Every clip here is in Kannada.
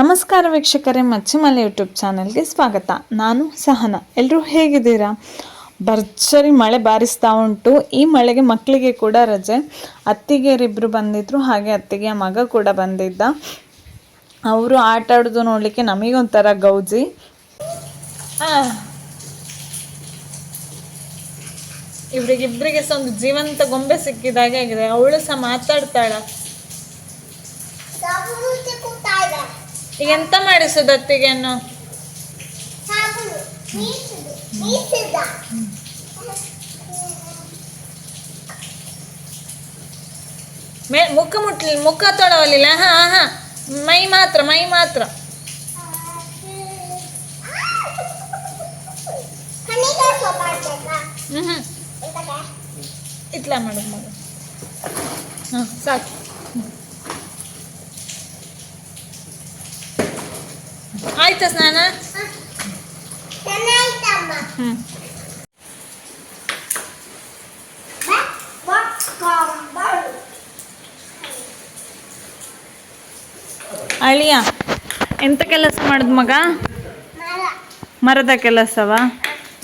ನಮಸ್ಕಾರ ವೀಕ್ಷಕರೇ, ಮಚ್ಚಿಮಲೆ ಯೂಟ್ಯೂಬ್ ಚಾನಲ್ಗೆ ಸ್ವಾಗತ. ನಾನು ಸಹನ. ಎಲ್ಲರೂ ಹೇಗಿದ್ದೀರಾ? ಭರ್ಜರಿ ಮಳೆ ಬಾರಿಸ್ತಾ ಉಂಟು. ಈ ಮಳೆಗೆ ಮಕ್ಕಳಿಗೆ ಕೂಡ ರಜೆ. ಅತ್ತಿಗೆಯರಿಬ್ಬರು ಬಂದಿದ್ರು, ಹಾಗೆ ಅತ್ತಿಗೆಯ ಮಗ ಕೂಡ ಬಂದಿದ್ದ. ಅವರು ಆಟ ಆಡೋದು ನೋಡಲಿಕ್ಕೆ ನಮಗೊಂಥರ ಗೌಜಿ. ಇವರಿಗಿಬ್ಬರಿಗೆ ಸಹ ಒಂದು ಜೀವಂತ ಗೊಂಬೆ ಸಿಕ್ಕಿದಾಗೆ ಆಗಿದೆ. ಅವಳು ಸಹ ಮಾತಾಡ್ತಾಳ. ಈಗ ಎಂತ ಮಾಡಿಸೋದು ಅತ್ತಿಗೆಯನ್ನು ಮೇ ಮುಖ ಮುಟ್ಲಿ ಮುಖ ತೊಳವಲಿಲ್ಲ. ಹಾ ಹಾ. ಮೈ ಮಾತ್ರ ಮೈ ಮಾತ್ರ. ಹ್ಞೂ ಹ್ಞೂ ಇಟ್ಲ ಮಾಡು ಮಗ ಹಾಂ ಸಾಕು. ಆಯ್ತಾ ಸ್ನಾನ? ಹ್ಞೂ ಅಳಿಯ ಎಂತ ಕೆಲಸ ಮಾಡಿದ್ ಮಗ? ಮರದ ಕೆಲಸವ?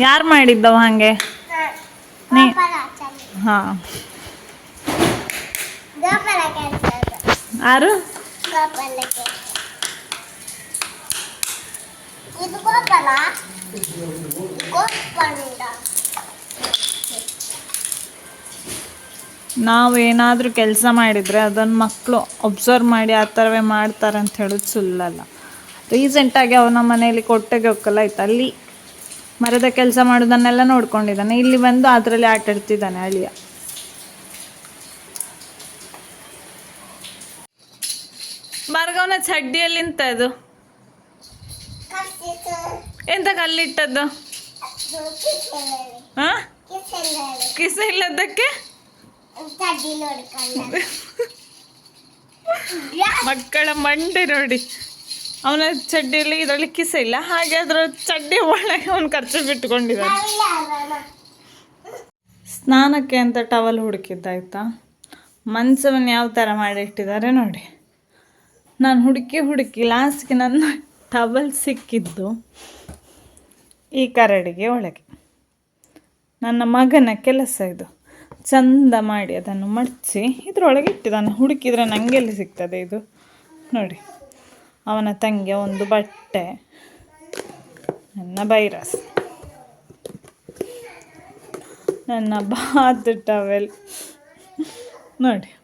ಯಾರು ಮಾಡಿದ್ದವ ಹಾಗೆ? ನೀ ಹಾಂ. ಯಾರು? ಇದು ಗೋಪರ ಗೋಪಂಡ ನಾವು ಏನಾದರೂ ಕೆಲಸ ಮಾಡಿದರೆ ಅದನ್ನು ಮಕ್ಕಳು ಒಬ್ಸರ್ವ್ ಮಾಡಿ ಆ ಥರವೇ ಮಾಡ್ತಾರೆ ಅಂತ ಹೇಳೋದು ಸುಳ್ಳಲ್ಲ. ರೀಸೆಂಟಾಗಿ ಅವ ನಮ್ಮ ಮನೆಯಲ್ಲಿ ಕೊಟ್ಟೆಗೆ ಹೋಗಲ್ಲ ಆಯ್ತು. ಅಲ್ಲಿ ಮರದ ಕೆಲಸ ಮಾಡೋದನ್ನೆಲ್ಲ ನೋಡ್ಕೊಂಡಿದ್ದಾನೆ. ಇಲ್ಲಿ ಬಂದು ಅದರಲ್ಲಿ ಆಟ ಆಡ್ತಿದ್ದಾನೆ ಅಳಿಯ. ಮಾರ್ಗವನ ಚಡ್ಡಿಯಲ್ಲಿ ನಿಂತ ಅದು ಎಂತ ಕಲ್ಲಿಟ್ಟದ್ದು? ಕಿಸ ಇಲ್ಲದಕ್ಕೆ ಮಕ್ಕಳ ಮಂಡಿ ನೋಡಿ. ಅವನ ಚಡ್ಡಿಯಲ್ಲಿ ಇದರಲ್ಲಿ ಕಿಸ ಇಲ್ಲ. ಹಾಗೆ ಅದರ ಚಡ್ಡಿ ಒಳಗೆ ಅವನು ಖರ್ಚು ಬಿಟ್ಕೊಂಡಿದ್ದಾನೆ ಸ್ನಾನಕ್ಕೆ ಅಂತ ಟವಲ್ ಹುಡುಕಿದ್ದಾಯ್ತಾ? ಮಂಚವನ್ನು ಯಾವ ಥರ ಮಾಡಿಟ್ಟಿದ್ದಾರೆ ನೋಡಿ. ನಾನು ಹುಡುಕಿ ಹುಡುಕಿ ಲಾಸ್ಟ್ಗೆ ನನ್ನ ಟವಲ್ ಸಿಕ್ಕಿದ್ದು ಈ ಕರಡಿಗೆ ಒಳಗೆ. ನನ್ನ ಮಗನ ಕೆಲಸ ಇದು. ಚಂದ ಮಾಡಿ ಅದನ್ನು ಮಡಚಿ ಇದರೊಳಗೆ ಇಟ್ಟಿದ್ದಾನೆ ಹುಡುಕಿದ್ರೆ ನನಗೆಲ್ಲಿ ಸಿಗ್ತದೆ ಇದು? ನೋಡಿ. ಅವನ ತಂಗಿಯ ಒಂದು ಬಟ್ಟೆ. ನನ್ನ ಬೈರಸ್. ನನ್ನ ಬಾತ್ ಟವೆಲ್ ನೋಡಿ.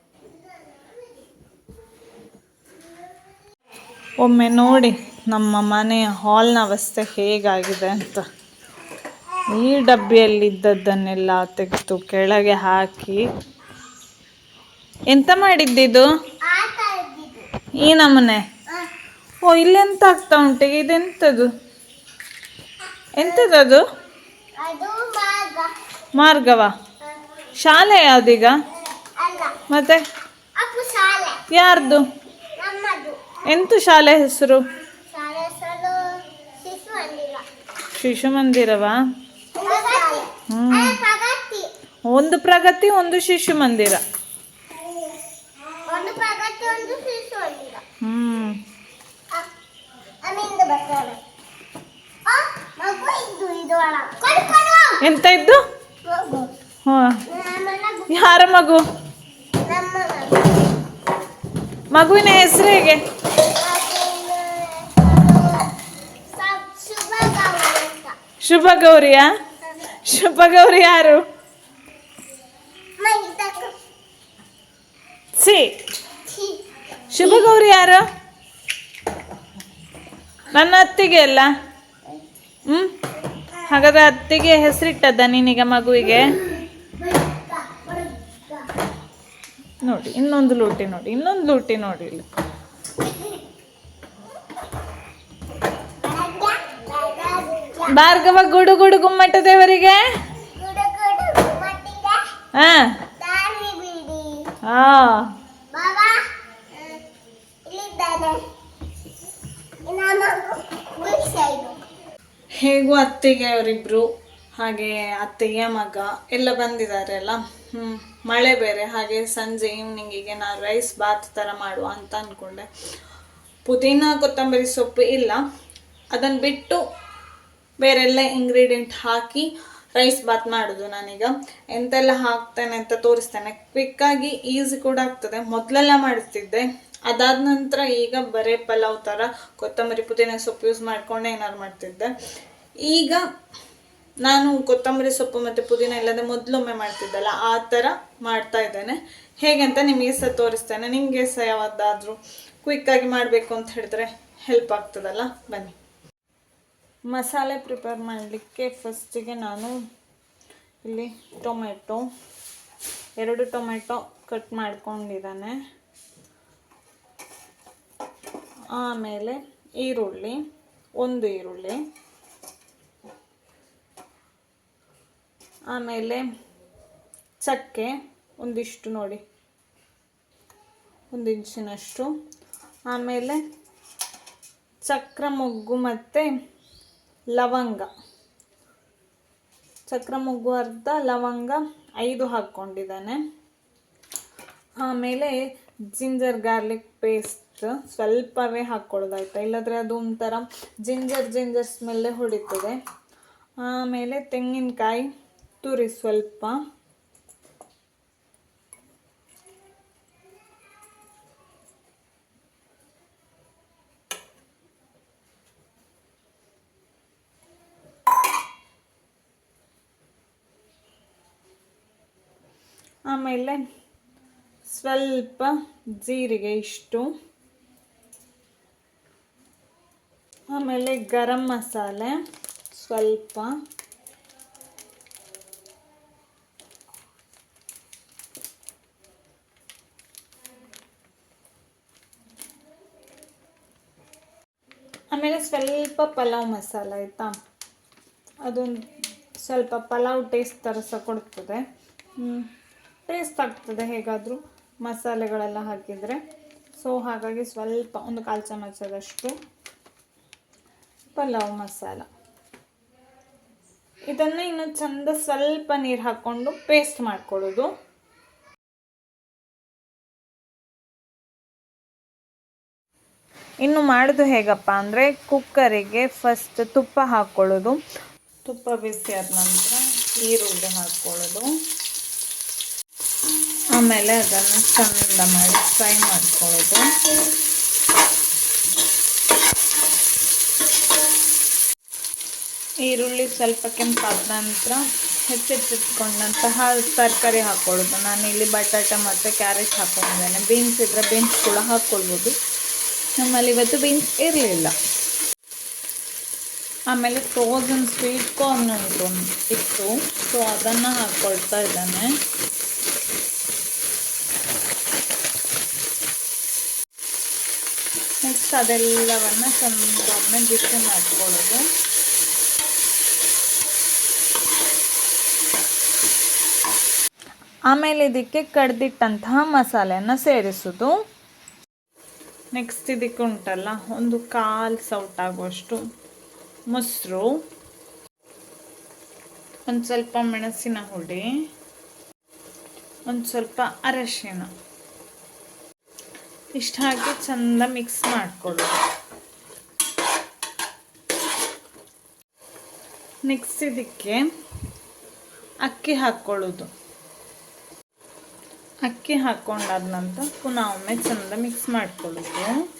ಒಮ್ಮೆ ನೋಡಿ. ನಮ್ಮ ಮನೆಯ ಹಾಲ್ನ ಅವಸ್ಥೆ ಹೇಗಾಗಿದೆ ಅಂತ. ಈ ಡಬ್ಬಿಯಲ್ಲಿದ್ದದ್ದನ್ನೆಲ್ಲ ತೆಗೆದು ಕೆಳಗೆ ಹಾಕಿ. ಎಂತ ಮಾಡಿದ್ದಿದು ಈ ನಮ್ಮನೆ. ಓ, ಇಲ್ಲೆಂತ ಆಗ್ತಾ ಉಂಟು? ಇದೆಂಥದ್ದು ಎಂಥದ್ದು ಮಾರ್ಗವ? ಶಾಲೆ ಯಾವ್ದೀಗ? ಮತ್ತೆ? ಯಾರ್ದು? ಎಂತ ಶಾಲೆ ಹೆಸರು ಶಾಲೆ ಹೆಸರು ಶಿಶು ಮಂದಿರ ಶಿಶು ಮಂದಿರವಾ ಹ್ಞೂ ಒಂದು ಪ್ರಗತಿ ಒಂದು ಶಿಶು ಮಂದಿರ ಹ್ಮ್ ಎಂತ ಇದ್ದು? ಯಾರ ಮಗು. ಮಗುವಿನ ಹೆಸರು ಹೇಗೆ? ಶುಭ ಗೌರಿಯಾ? ಶುಭ ಗೌರಿ ಯಾರು? ಸಿ. ಶುಭ ಗೌರಿ ಯಾರು? ನನ್ನ ಅತ್ತಿಗೆ ಅಲ್ಲ? ಹ್ಞೂ ಹಾಗಾದ್ರೆ ಅತ್ತಿಗೆ ಹೆಸರಿಟ್ಟದ್ದ ನೀನೀಗ ಮಗುವಿಗೆ? ನೋಡಿ, ಇನ್ನೊಂದು ಲೂಟಿ ನೋಡಿ, ಇನ್ನೊಂದು ಲೂಟಿ ನೋಡಿ ಇಲ್ಲಿ. ಭಾರ್ಗವ ಗುಡು ಗುಡು ಗುಮ್ಮಟ ದೇವರಿಗೆ? ಹಾ. ಹಾ. ಹೇಗೂ ಅತ್ತಿಗೆ ಅವರಿಬ್ರು, ಹಾಗೆ ಅತ್ತೆಯ ಮಗ, ಎಲ್ಲ ಬಂದಿದ್ದಾರೆ ಅಲ್ಲ? ಹ್ಞೂ ಮಳೆ ಬೇರೆ, ಹಾಗೆ ಸಂಜೆ ಈವ್ನಿಂಗಿಗೆ ನಾನು ರೈಸ್ ಬಾತ್ ಥರ ಮಾಡುವ ಅಂತ ಅಂದ್ಕೊಂಡೆ ಪುದೀನ, ಕೊತ್ತಂಬರಿ ಸೊಪ್ಪು ಇಲ್ಲ. ಅದನ್ನು ಬಿಟ್ಟು ಬೇರೆಲ್ಲ ಇಂಗ್ರೀಡಿಯೆಂಟ್ ಹಾಕಿ ರೈಸ್ ಬಾತ್ ಮಾಡೋದು ನಾನೀಗ. ಎಂತೆಲ್ಲ ಹಾಕ್ತೇನೆ ಅಂತ ತೋರಿಸ್ತೇನೆ. ಕ್ವಿಕ್ಕಾಗಿ ಈಸಿ ಕೂಡ ಆಗ್ತದೆ. ಮೊದಲೆಲ್ಲ ಮಾಡ್ತಿದ್ದೆ ಅದಾದ ನಂತರ ಈಗ ಬರೇ ಪಲಾವ್ ಥರ ಕೊತ್ತಂಬರಿ ಪುದೀನ ಸೊಪ್ಪು ಯೂಸ್ ಮಾಡಿಕೊಂಡೆ ಏನಾರು ಮಾಡ್ತಿದ್ದೆ. ಈಗ ನಾನು ಕೊತ್ತಂಬರಿ ಸೊಪ್ಪು ಮತ್ತು ಪುದೀನ ಇಲ್ಲದೆ ಮೊದಲೊಮ್ಮೆ ಮಾಡ್ತಿದ್ದಲ್ಲ, ಆ ಥರ ಮಾಡ್ತಾ ಇದ್ದೇನೆ. ಹೇಗೆ ಅಂತ ನಿಮಗೆ ಸಹ ತೋರಿಸ್ತೇನೆ. ನಿಮಗೆ ಸಹ ಯಾವ್ದಾದ್ರೂ ಕ್ವಿಕ್ಕಾಗಿ ಮಾಡಬೇಕು ಅಂತ ಹೇಳಿದ್ರೆ ಹೆಲ್ಪ್ ಆಗ್ತದಲ್ಲ? ಬನ್ನಿ. ಮಸಾಲೆ ಪ್ರಿಪೇರ್ ಮಾಡಲಿಕ್ಕೆ ಫಸ್ಟಿಗೆ ನಾನು ಇಲ್ಲಿ ಟೊಮೆಟೊ, ಎರಡು ಟೊಮೆಟೊ ಕಟ್ ಮಾಡ್ಕೊಂಡಿದ್ದಾನೆ. ಆಮೇಲೆ ಈರುಳ್ಳಿ, ಒಂದು ಈರುಳ್ಳಿ. ಆಮೇಲೆ ಚಕ್ಕೆ ಒಂದಿಷ್ಟು ನೋಡಿ, ಒಂದು ಇಂಚಿನಷ್ಟು. ಆಮೇಲೆ ಚಕ್ರ ಮೊಗ್ಗು ಮತ್ತು ಲವಂಗ. ಚಕ್ರ ಮೊಗ್ಗು ಅರ್ಧ ಲವಂಗ ಐದು ಹಾಕ್ಕೊಂಡಿದ್ದಾನೆ. ಆಮೇಲೆ ಜಿಂಜರ್ ಗಾರ್ಲಿಕ್ ಪೇಸ್ಟ್ ಸ್ವಲ್ಪವೇ ಹಾಕ್ಕೊಳ್ಳೋದಾಯ್ತಾ? ಇಲ್ಲಾಂದರೆ ಅದು ಒಂಥರ ಜಿಂಜರ್ ಜಿಂಜರ್ ಸ್ಮೆಲ್ಲೇ ಹೊಡಿತದೆ. ಆಮೇಲೆ ತೆಂಗಿನಕಾಯಿ ತುರಿ ಸ್ವಲ್ಪ. ಆಮೇಲೆ ಸ್ವಲ್ಪ ಜೀರಿಗೆ ಇಷ್ಟು. ಆಮೇಲೆ ಗರಂ ಮಸಾಲೆ ಸ್ವಲ್ಪ. ಆಮೇಲೆ ಸ್ವಲ್ಪ ಪಲಾವ್ ಮಸಾಲ ಆಯಿತಾ? ಅದೊಂದು ಸ್ವಲ್ಪ ಪಲಾವ್ ಟೇಸ್ಟ್ ಥರ ಸಹ ಕೊಡ್ತದೆ. ಟೇಸ್ಟ್ ಆಗ್ತದೆ ಹೇಗಾದರೂ ಮಸಾಲೆಗಳೆಲ್ಲ ಹಾಕಿದರೆ. ಸೊ ಹಾಗಾಗಿ ಸ್ವಲ್ಪ ಒಂದು ಕಾಲು ಚಮಚದಷ್ಟು ಪಲಾವ್ ಮಸಾಲ. ಇದನ್ನು ಇನ್ನು ಚಂದ ಸ್ವಲ್ಪ ನೀರು ಹಾಕ್ಕೊಂಡು ಪೇಸ್ಟ್ ಮಾಡ್ಕೊಳ್ಳೋದು. ಇನ್ನು ಮಾಡೋದು ಹೇಗಪ್ಪ ಅಂದರೆ ಕುಕ್ಕರಿಗೆ ಫಸ್ಟ್ ತುಪ್ಪ ಹಾಕ್ಕೊಳ್ಳೋದು ತುಪ್ಪ ಬಿಸಿ ಆದ ನಂತರ ಈರುಳ್ಳಿ ಹಾಕ್ಕೊಳ್ಳೋದು ಆಮೇಲೆ ಅದನ್ನು ಚಂದ ಮಾಡಿ ಫ್ರೈ ಮಾಡ್ಕೊಳ್ಳೋದು. ಈರುಳ್ಳಿ ಸ್ವಲ್ಪ ಕೆಂಪಾದ ನಂತರ ಹೆಚ್ಚೆಚ್ಚಿಟ್ಕೊಂಡಂತಹ ತರಕಾರಿ ಹಾಕ್ಕೊಳ್ಳೋದು ನಾನು ಇಲ್ಲಿ ಬಟಾಟ ಮತ್ತು ಕ್ಯಾರೆಟ್ ಹಾಕೊಂಡಿದ್ದೇನೆ. ಬೀನ್ಸ್ ಇದ್ದರೆ ಬೀನ್ಸ್ ಕೂಡ ಹಾಕ್ಕೊಳ್ಬೋದು ನಮ್ಮಲ್ಲಿ ಇವತ್ತು ಬೀನ್ಸ್ ಇರಲಿಲ್ಲ. ಆಮೇಲೆ ಫ್ರೋಝನ್ ಸ್ವೀಟ್ ಕಾರ್ನ್ ಉಂಟು, ಇತ್ತು. ಸೊ ಅದನ್ನು ಹಾಕ್ಕೊಳ್ತಾ ಇದ್ದಾನೆ. ನೆಕ್ಸ್ಟ್ ಅದೆಲ್ಲವನ್ನ ಸ್ವಲ್ಪ ಮಿಕ್ಸ್ ಮಾಡ್ಕೊಳ್ಳೋದು. ಆಮೇಲೆ ಇದಕ್ಕೆ ಕಡ್ದಿಟ್ಟಂತಹ ಮಸಾಲೆಯನ್ನು ಸೇರಿಸೋದು. ನೆಕ್ಸ್ಟ್ ಇದಕ್ಕೆ ಉಂಟಲ್ಲ, ಒಂದು ಕಾಲು ಸೌಟ್ ಆಗುವಷ್ಟು ಮೊಸರು, ಒಂದು ಸ್ವಲ್ಪ ಮೆಣಸಿನ ಹುಡಿ ಒಂದು ಸ್ವಲ್ಪ ಅರಶಿನ. ಇಷ್ಟು ಹಾಕಿ ಚಂದ ಮಿಕ್ಸ್ ಮಾಡ್ಕೊಳ್ಳೋದು ನೆಕ್ಸ್ಟ್ ಇದಕ್ಕೆ ಅಕ್ಕಿ ಹಾಕ್ಕೊಳ್ಳೋದು ಅಕ್ಕಿ ಹಾಕ್ಕೊಂಡಾದ ನಂತರ ಪುನಃ ಒಮ್ಮೆ ಚಂದ ಮಿಕ್ಸ್ ಮಾಡ್ಕೊಳ್ಳೋದು.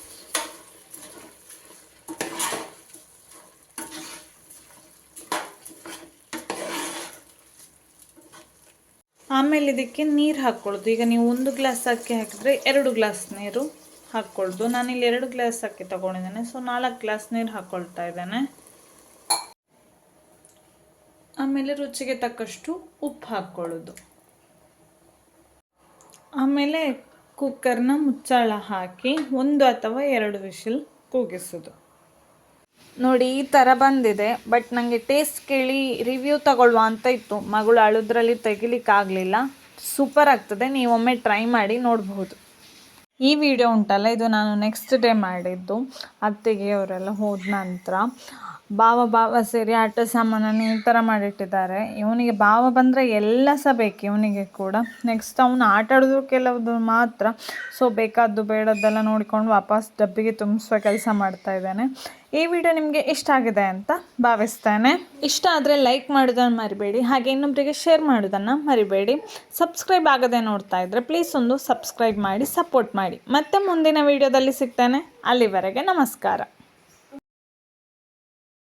ಆಮೇಲೆ ಇದಕ್ಕೆ ನೀರು ಹಾಕ್ಕೊಳ್ಳೋದು ಈಗ ನೀವು ಒಂದು ಗ್ಲಾಸ್ ಅಕ್ಕಿ ಹಾಕಿದರೆ ಎರಡು ಗ್ಲಾಸ್ ನೀರು ಹಾಕ್ಕೊಳ್ಳೋದು ನಾನಿಲ್ಲಿ ಎರಡು ಗ್ಲಾಸ್ ಅಕ್ಕಿ ತಗೊಂಡಿದ್ದೇನೆ. ಸೊ ನಾಲ್ಕು ಗ್ಲಾಸ್ ನೀರು ಹಾಕ್ಕೊಳ್ತಾ ಇದ್ದೇನೆ. ಆಮೇಲೆ ರುಚಿಗೆ ತಕ್ಕಷ್ಟು ಉಪ್ಪು ಹಾಕ್ಕೊಳ್ಳೋದು ಆಮೇಲೆ ಕುಕ್ಕರ್ನ ಮುಚ್ಚಾಳ ಹಾಕಿ ಒಂದು ಅಥವಾ ಎರಡು ವಿಷಲ್ ಕೂಗಿಸೋದು. ನೋಡಿ, ಈ ಥರ ಬಂದಿದೆ. ಬಟ್ ನನಗೆ ಟೇಸ್ಟ್ ಕೇಳಿ ರಿವ್ಯೂ ತಗೊಳ್ಳುವ ಅಂತ ಇತ್ತು. ಮಗಳು ಅಳುದ್ರಲ್ಲಿ ತೆಗಿಲಿಕ್ಕಾಗಲಿಲ್ಲ. ಸೂಪರ್ ಆಗ್ತದೆ. ನೀವೊಮ್ಮೆ ಟ್ರೈ ಮಾಡಿ ನೋಡಬಹುದು. ಈ ವಿಡಿಯೋ ಉಂಟಲ್ಲ, ಇದು ನಾನು ನೆಕ್ಸ್ಟ್ ಡೇ ಮಾಡಿದ್ದು. ಅತ್ತೆಗೆ ಅವರೆಲ್ಲ ಹೋದ ನಂತರ. ಭಾವ ಭಾವ ಸೇರಿ ಆಟ ಸಾಮಾನನ್ನು ಈ ಥರ ಮಾಡಿಟ್ಟಿದ್ದಾರೆ. ಇವನಿಗೆ ಭಾವ ಬಂದರೆ ಎಲ್ಲ ಸಹ ಬೇಕು ಇವನಿಗೆ ಕೂಡ. ನೆಕ್ಸ್ಟ್ ಅವನು ಆಟ ಆಡೋದು ಮಾತ್ರ. ಸೊ ಬೇಕಾದ್ದು ಬೇಡದ್ದೆಲ್ಲ ನೋಡಿಕೊಂಡು ವಾಪಸ್ ಡಬ್ಬಿಗೆ ತುಂಬಿಸುವ ಕೆಲಸ ಮಾಡ್ತಾ ಇದ್ದಾನೆ. ಈ ವಿಡಿಯೋ ನಿಮಗೆ ಇಷ್ಟ ಆಗಿದೆ ಅಂತ ಭಾವಿಸ್ತೇನೆ. ಇಷ್ಟ ಆದರೆ ಲೈಕ್ ಮಾಡೋದನ್ನು ಮರಿಬೇಡಿ. ಹಾಗೆ ಇನ್ನೊಬ್ಬರಿಗೆ ಶೇರ್ ಮಾಡೋದನ್ನು ಮರಿಬೇಡಿ. ಸಬ್ಸ್ಕ್ರೈಬ್ ಆಗದೆ ನೋಡ್ತಾ ಇದ್ದರೆ ಪ್ಲೀಸ್ ಒಂದು ಸಬ್ಸ್ಕ್ರೈಬ್ ಮಾಡಿ ಸಪೋರ್ಟ್ ಮಾಡಿ. ಮತ್ತೆ ಮುಂದಿನ ವಿಡಿಯೋದಲ್ಲಿ ಸಿಗ್ತೇನೆ. ಅಲ್ಲಿವರೆಗೆ ನಮಸ್ಕಾರ.